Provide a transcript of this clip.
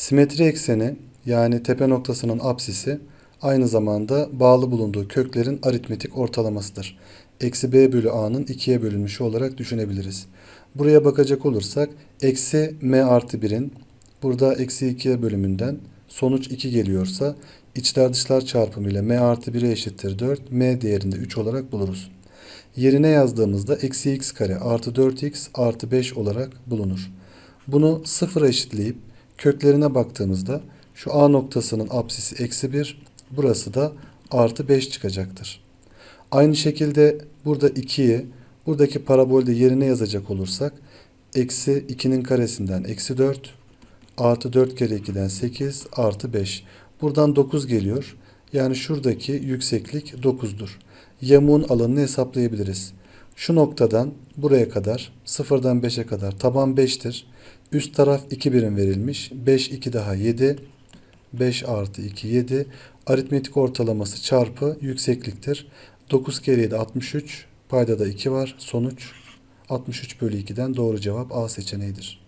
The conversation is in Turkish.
Simetri ekseni yani tepe noktasının apsisi aynı zamanda bağlı bulunduğu köklerin aritmetik ortalamasıdır. Eksi b bölü a'nın ikiye bölünmüşü olarak düşünebiliriz. Buraya bakacak olursak eksi m artı 1'in burada eksi 2'ye bölümünden sonuç 2 geliyorsa içler dışlar çarpımıyla m artı 1'e eşittir 4 m değerinde 3 olarak buluruz. Yerine yazdığımızda eksi x kare artı 4x artı 5 olarak bulunur. Bunu sıfıra eşitleyip köklerine baktığımızda şu A noktasının apsisi eksi 1, burası da artı 5 çıkacaktır. Aynı şekilde burada 2'yi buradaki parabolde yerine yazacak olursak eksi 2'nin karesinden eksi 4 artı 4 kere 2'den 8 artı 5. Buradan 9 geliyor. Yani şuradaki yükseklik 9'dur. Yamuğun alanını hesaplayabiliriz. Şu noktadan buraya kadar 0'dan 5'e kadar taban 5'tir. Üst taraf 2 birim verilmiş. 5 2 daha 7. 5 artı 2 7. Aritmetik ortalaması çarpı yüksekliktir. 9 kere 7 63. Payda da 2 var. Sonuç 63 bölü 2'den doğru cevap A seçeneğidir.